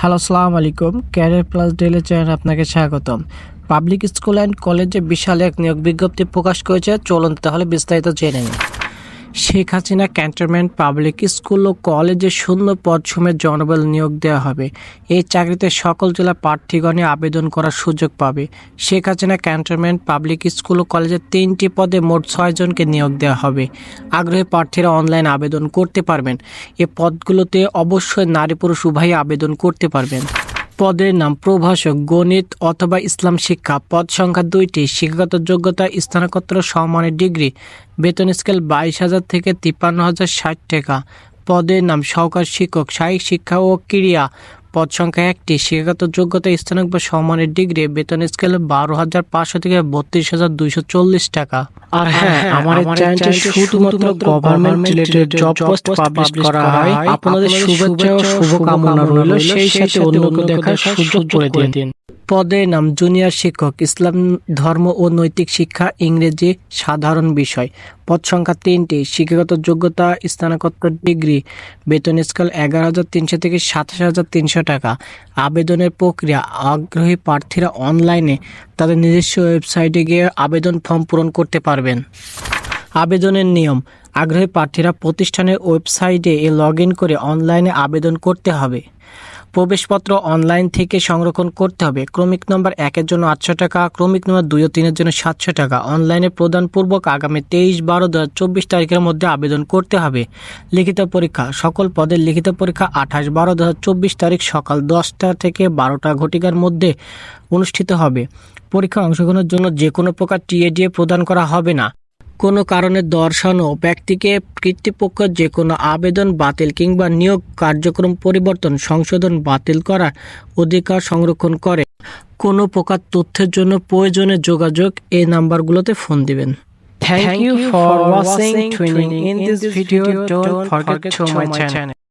Hello সালাম আলাইকুম। Career plus daily channel আপনাকে স্বাগতম। পাবলিক স্কুল অ্যান্ড কলেজে বিশাল এক নিয়োগ বিজ্ঞপ্তি প্রকাশ করেছে। চলুন তাহলে বিস্তারিত জেনে নিন Sheikh Hasina cantonment public school ও কলেজে শূন্য পদ সময় জনবল নিয়োগ দেওয়া হবে। এই চাকরিতে সকল জেলা প্রার্থীগণে আবেদন করার সুযোগ পাবে। Sheikh Hasina cantonment public school ও কলেজে তিনটি পদে মোট ছয় জনকে নিয়োগ দেওয়া হবে। আগ্রহী প্রার্থীরা অনলাইন আবেদন করতে পারবেন। এ পদগুলোতে অবশ্যই নারী পুরুষ উভয়ই আবেদন করতে পারবেন। পদের নাম প্রভাষক, গণিত অথবা ইসলাম শিক্ষা। পদ সংখ্যা দুইটি, শিক্ষাগত যোগ্যতা, স্নাতকোত্তর সম্মানের ডিগ্রি, বেতন স্কেল বাইশ হাজার থেকে তিপ্পান্ন হাজার ষাট টাকা। পদের নাম সহকার শিক্ষক, শারীরিক শিক্ষা ও ক্রিয়া পদ সংখ্যা একটি। শিক্ষাগত যোগ্যতা স্থানক বা সম্মানের ডিগ্রি বেতন স্কেল বারো হাজার পাঁচশো থেকে বত্রিশ হাজার দুইশো চল্লিশ টাকা। আর হ্যাঁ আমার চ্যানেলটি শুধুমাত্র government related job post publish করা হয়। আপনাদের শুভেচ্ছা ও শুভকামনা রইল। সেই সাথে অন্যকে দেখার সুযোগ করে দিন। পদের নাম জুনিয়র শিক্ষক, ইসলাম ধর্ম ও নৈতিক শিক্ষা, ইংরেজি সাধারণ বিষয়। পদ সংখ্যা তিনটি, শিক্ষাগত যোগ্যতা, স্নাতকোত্তর ডিগ্রি, বেতন স্কেল এগারো হাজার তিনশো থেকে সাতাশ হাজার তিনশো টাকা। আবেদনের প্রক্রিয়া, আগ্রহী প্রার্থীরা অনলাইনে তাদের নিজস্ব ওয়েবসাইটে গিয়ে আবেদন ফর্ম পূরণ করতে পারবেন। আবেদনের নিয়ম, আগ্রহী প্রার্থীরা প্রতিষ্ঠানের ওয়েবসাইটে এ লগ করে অনলাইনে আবেদন করতে হবে। প্রবেশপত্র অনলাইন থেকে সংরক্ষণ করতে হবে। ক্রমিক নম্বর একের জন্য আটশো টাকা, ক্রমিক নম্বর দুই ও তিনের জন্য সাতশো টাকা। অনলাইনে প্রদানপূর্বক আগামী তেইশ, বারো দু চব্বিশ তারিখের মধ্যে আবেদন করতে হবে। লিখিত পরীক্ষা, সকল পদের লিখিত পরীক্ষা আঠাশ, বারো দু চব্বিশ তারিখ সকাল দশটা থেকে বারোটা ঘটিকার মধ্যে অনুষ্ঠিত হবে। পরীক্ষা অংশগ্রহণের জন্য যে কোনো প্রকার টিএডিএ প্রদান করা হবে না। কোনো কারণে দর্শানো ব্যক্তিকে কর্তৃপক্ষ যে কোনো আবেদন বাতিল কিংবা নিয়োগ কার্যক্রম পরিবর্তন সংশোধন বাতিল করার অধিকার সংরক্ষণ করে কোনো প্রকার তথ্যের জন্য প্রয়োজনে যোগাযোগ এই নাম্বারগুলোতে ফোন দিবেন থ্যাংক ইউ ফর video. টুইনিং Don't this forget don't forget my channel. Channel